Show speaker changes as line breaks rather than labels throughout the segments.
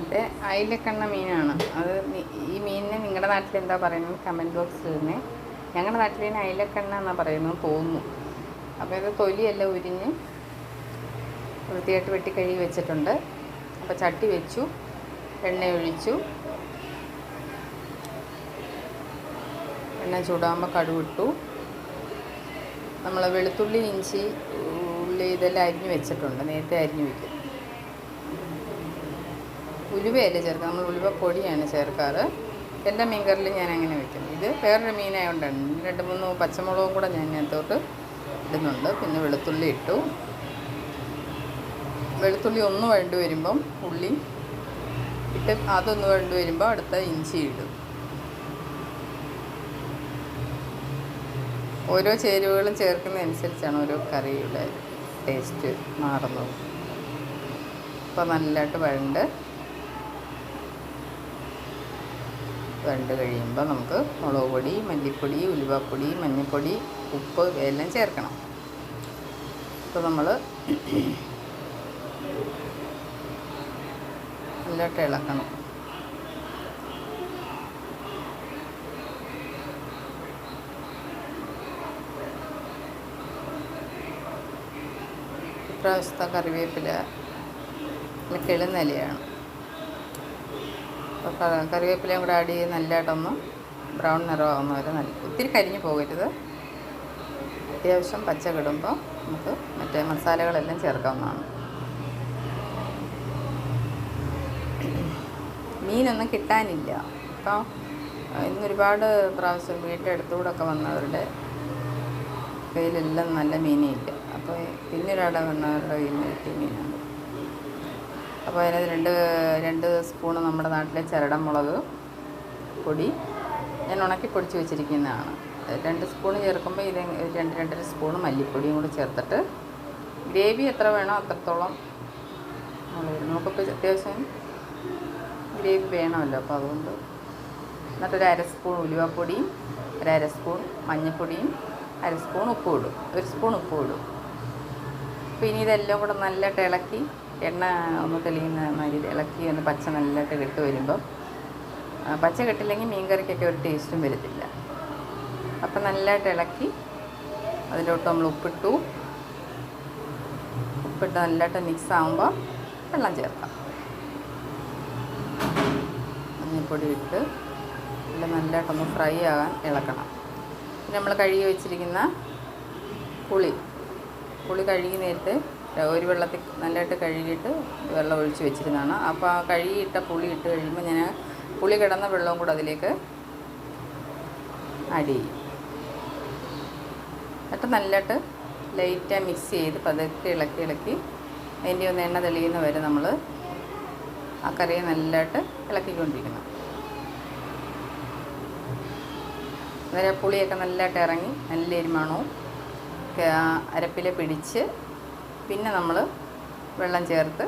ഇന്നത്തെ അയിലക്കണ്ണ മീനാണ്. അത് ഈ മീനിനെ നിങ്ങളുടെ നാട്ടിൽ എന്താ പറയുന്നത് കമന്റ് ബോക്സിൽ തന്നെ ഞങ്ങളുടെ നാട്ടിൽ ഇതിന് അയിലക്കണ്ണ എന്നാണ് പറയുന്നത് തോന്നുന്നു. അപ്പോൾ ഇത് തൊലിയെല്ലാം ഉരിഞ്ഞ് വൃത്തിയായിട്ട് വെട്ടി കഴുകി വെച്ചിട്ടുണ്ട്. അപ്പോൾ ചട്ടി വെച്ചു എണ്ണ ഒഴിച്ചു. എണ്ണ ചൂടാകുമ്പോൾ കടുവിട്ടു നമ്മൾ വെളുത്തുള്ളി ഇഞ്ചി ഉള്ളി ഇതെല്ലാം അരിഞ്ഞു വെച്ചിട്ടുണ്ട്. നേരത്തെ അരിഞ്ഞ് വെക്കും. ഉലുവയല്ല ചേർക്കുക നമ്മൾ ഉലുവ പൊടിയാണ് ചേർക്കാറ്. എന്റെ മീൻകറിൽ ഞാൻ അങ്ങനെ വെക്കും. ഇത് വേറൊരു മീനായതുകൊണ്ടാണ് രണ്ട് മൂന്ന് പച്ചമുളകും കൂടെ ഞാൻ ഇതിനകത്തോട്ട് ഇടുന്നുണ്ട്. പിന്നെ വെളുത്തുള്ളി ഇട്ടു. വെളുത്തുള്ളി ഒന്ന് വഴണ്ട് വരുമ്പം ഉള്ളി ഇട്ട് അതൊന്ന് വഴണ്ട് വരുമ്പോൾ അടുത്ത ഇഞ്ചി ഇടും. ഓരോ ചേരുവകളും ചേർക്കുന്നതനുസരിച്ചാണ് ഓരോ കറിയുടെ ടേസ്റ്റ് മാറുന്നത്. അപ്പോൾ നല്ലതായിട്ട് വഴണ്ട് വഴണ്ട് കഴിയുമ്പോൾ നമുക്ക് മുളക് പൊടി മല്ലിപ്പൊടി ഉലുവപ്പൊടി മഞ്ഞൾപ്പൊടി ഉപ്പ് എല്ലാം ചേർക്കണം. ഇപ്പോൾ നമ്മൾ നല്ലോട്ട് ഇളക്കണം. ഇപ്രാവശ്യത്തെ കറിവേപ്പില നല്ല കിളുന്നിലയാണ് അപ്പോൾ ക- കറിവേപ്പിലയും കൂടെ ആഡ് ചെയ്ത് നല്ലതായിട്ടൊന്ന് ബ്രൗൺ നിറമാകുന്ന വരെ നല്ല ഒത്തിരി കരിഞ്ഞു പോകരുത്. അത്യാവശ്യം പച്ച കിടുമ്പോൾ നമുക്ക് മറ്റേ മസാലകളെല്ലാം ചേർക്കാവുന്നതാണ്. മീനൊന്നും കിട്ടാനില്ല. അപ്പോൾ ഇന്ന് ഒരുപാട് പ്രാവശ്യം വീട്ടിന്റെ അടുത്തുകൂടെയൊക്കെ വന്നവരുടെ കയ്യിലെല്ലാം നല്ല മീനേ ഇല്ല അപ്പോൾ പിന്നൊരാടെ വന്നവരുടെ കയ്യിൽ നിന്ന് കിട്ടിയ മീനാണ്. അപ്പോൾ അതിനകത്ത് രണ്ട് രണ്ട് സ്പൂണ് നമ്മുടെ നാട്ടിലെ ചരടൻ മുളക് പൊടി. ഞാൻ ഉണക്കി പൊടിച്ച് വെച്ചിരിക്കുന്നതാണ്. രണ്ട് സ്പൂൺ ചേർക്കുമ്പോൾ ഇത് രണ്ട് രണ്ടര സ്പൂണ് മല്ലിപ്പൊടിയും കൂടി ചേർത്തിട്ട് ഗ്രേവി എത്ര വേണോ അത്രത്തോളം നമുക്കിപ്പോൾ അത്യാവശ്യം ഗ്രേവി വേണമല്ലോ അപ്പോൾ അതുകൊണ്ട് എന്നിട്ടൊരു അര സ്പൂൺ ഉലുവപ്പൊടിയും ഒരു അര സ്പൂൺ മഞ്ഞൾപ്പൊടിയും അര സ്പൂൺ ഉപ്പ് ഇടും. ഒരു സ്പൂൺ ഉപ്പ് ഇടും. അപ്പോൾ ഇനി ഇതെല്ലാം കൂടെ നല്ലതായിട്ട് ഇളക്കി എണ്ണ ഒന്ന് തെളിയുന്ന മാതിരി ഇളക്കി ഒന്ന് പച്ച നല്ലതായിട്ട് കെട്ട് വരുമ്പം പച്ച കെട്ടില്ലെങ്കിൽ മീൻകറിക്കൊക്കെ ഒരു ടേസ്റ്റും വരത്തില്ല. അപ്പം നല്ലതായിട്ട് ഇളക്കി അതിലോട്ട് നമ്മൾ ഉപ്പിട്ടു. ഉപ്പിട്ട് നല്ലതായിട്ട് മിക്സ് ആകുമ്പോൾ വെള്ളം ചേർക്കാം. മഞ്ഞൾപ്പൊടി ഇട്ട് നല്ല നല്ലതായിട്ടൊന്ന് ഫ്രൈ ആകാൻ ഇളക്കണം. പിന്നെ നമ്മൾ കഴുകി വെച്ചിരിക്കുന്ന പുളി. പുളി കഴുകി നേരത്തെ ഒരു വെള്ളത്തിൽ നല്ലതായിട്ട് കഴുകിയിട്ട് വെള്ളം ഒഴിച്ച് വെച്ചിരുന്നതാണ്. അപ്പോൾ ആ കഴുകിയിട്ട പുളി ഇട്ട് കഴിയുമ്പോൾ ഞാൻ പുളി കിടന്ന വെള്ളവും കൂടെ അതിലേക്ക് ആഡ് ചെയ്യും. എന്നിട്ട് നല്ലതായിട്ട് ലൈറ്റായി മിക്സ് ചെയ്ത് പതുക്കെ ഇളക്കി ഇളക്കി അതിന്റെ ഒന്ന് എണ്ണ തെളിയുന്ന വരെ നമ്മൾ ആ കറിയെ നല്ലതായിട്ട് ഇളക്കിക്കൊണ്ടിരിക്കണം. അന്നേരം പുളിയൊക്കെ നല്ലതായിട്ട് ഇറങ്ങി നല്ല എരുമാണോ അരപ്പിലെ പിടിച്ച് പിന്നെ നമ്മൾ വെള്ളം ചേർത്ത്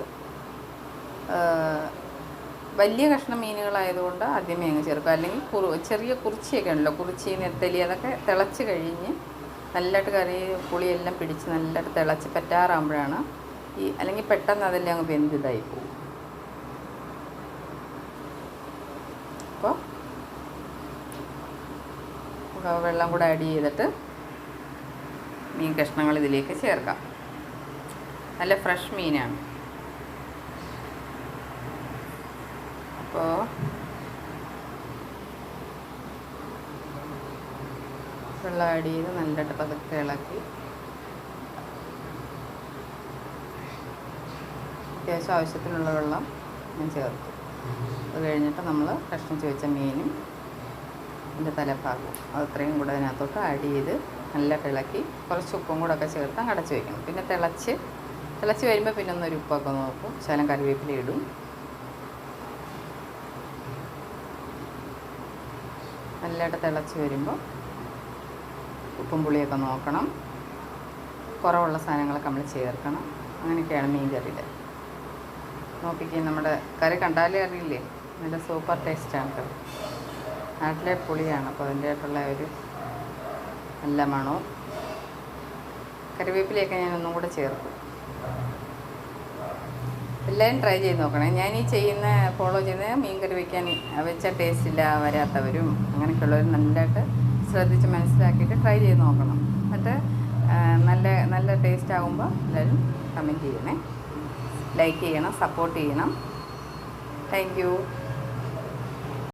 വലിയ കഷ്ണം മീനുകളായതുകൊണ്ട് ആദ്യമേ അങ്ങ് ചേർക്കുക അല്ലെങ്കിൽ കുറു ചെറിയ കുറിച്ചിയൊക്കെ ഉണ്ടല്ലോ കുറിച്ചി നെത്തലി അതൊക്കെ തിളച്ച് കഴിഞ്ഞ് നല്ലതായിട്ട് കറി പുളിയെല്ലാം പിടിച്ച് നല്ലതായിട്ട് തിളച്ച് പറ്റാറാകുമ്പോഴാണ് ഈ അല്ലെങ്കിൽ പെട്ടെന്ന് അതെല്ലാം അങ്ങ് വെന്തിതായി പോകും. അപ്പോൾ വെള്ളം കൂടെ ആഡ് ചെയ്തിട്ട് മീൻ കഷ്ണങ്ങൾ ഇതിലേക്ക് ചേർക്കാം. നല്ല ഫ്രഷ് മീനാണ്. അപ്പോൾ വെള്ളം ആഡ് ചെയ്ത് പതുക്കെ ഇളക്കി. അത്യാവശ്യം ആവശ്യത്തിനുള്ള വെള്ളം ഞാൻ ചേർത്തു. അത് കഴിഞ്ഞിട്ട് നമ്മൾ കഷ്ണിച്ച് വെച്ച മീനും അതിന്റെ തലഭാഗവും അത് അത്രയും കൂടെ അതിനകത്തോട്ട് ആഡ് ചെയ്ത് നല്ല ഇളക്കി കുറച്ച് ഉപ്പും കൂടെ ഒക്കെ ചേർത്ത് അടച്ച് വയ്ക്കണം പിന്നെ തിളച്ച് തിളച്ച് വരുമ്പോൾ പിന്നെ ഒന്നൊരു ഉപ്പൊക്കെ നോക്കും ശകലം കറിവേപ്പില ഇടും. നല്ലതായിട്ട് തിളച്ച് വരുമ്പോൾ ഉപ്പും പുളിയൊക്കെ നോക്കണം. കുറവുള്ള സാധനങ്ങളൊക്കെ നമ്മൾ ചേർക്കണം. അങ്ങനെയൊക്കെയാണ് മീൻ കറിയുടെ നോക്കിക്കേ നമ്മുടെ കറി കണ്ടാലേ അറിയില്ലേ? നല്ല സൂപ്പർ ടേസ്റ്റാണ് കറി. നാട്ടിലെ പുളിയാണ്. അപ്പോൾ അതിന്റെതായിട്ടുള്ള ഒരു നല്ല മണവും. കറിവേപ്പിലയൊക്കെ ഞാൻ ഒന്നും കൂടെ ചേർക്കും. എല്ലാവരും ട്രൈ ചെയ്ത് നോക്കണേ. ഞാൻ ഈ ചെയ്യുന്ന ഫോളോ ചെയ്യുന്ന മീൻകറി വയ്ക്കാൻ വെച്ച ടേസ്റ്റ് ഇല്ല വരാത്തവരും അങ്ങനെയൊക്കെയുള്ളവർ നല്ലതായിട്ട് ശ്രദ്ധിച്ച് മനസ്സിലാക്കിയിട്ട് ട്രൈ ചെയ്ത് നോക്കണം. എന്നിട്ട് നല്ല നല്ല ടേസ്റ്റ് ആകുമ്പോൾ എല്ലാവരും കമന്റ് ചെയ്യണേ. ലൈക്ക് ചെയ്യണം സപ്പോർട്ട് ചെയ്യണം. താങ്ക്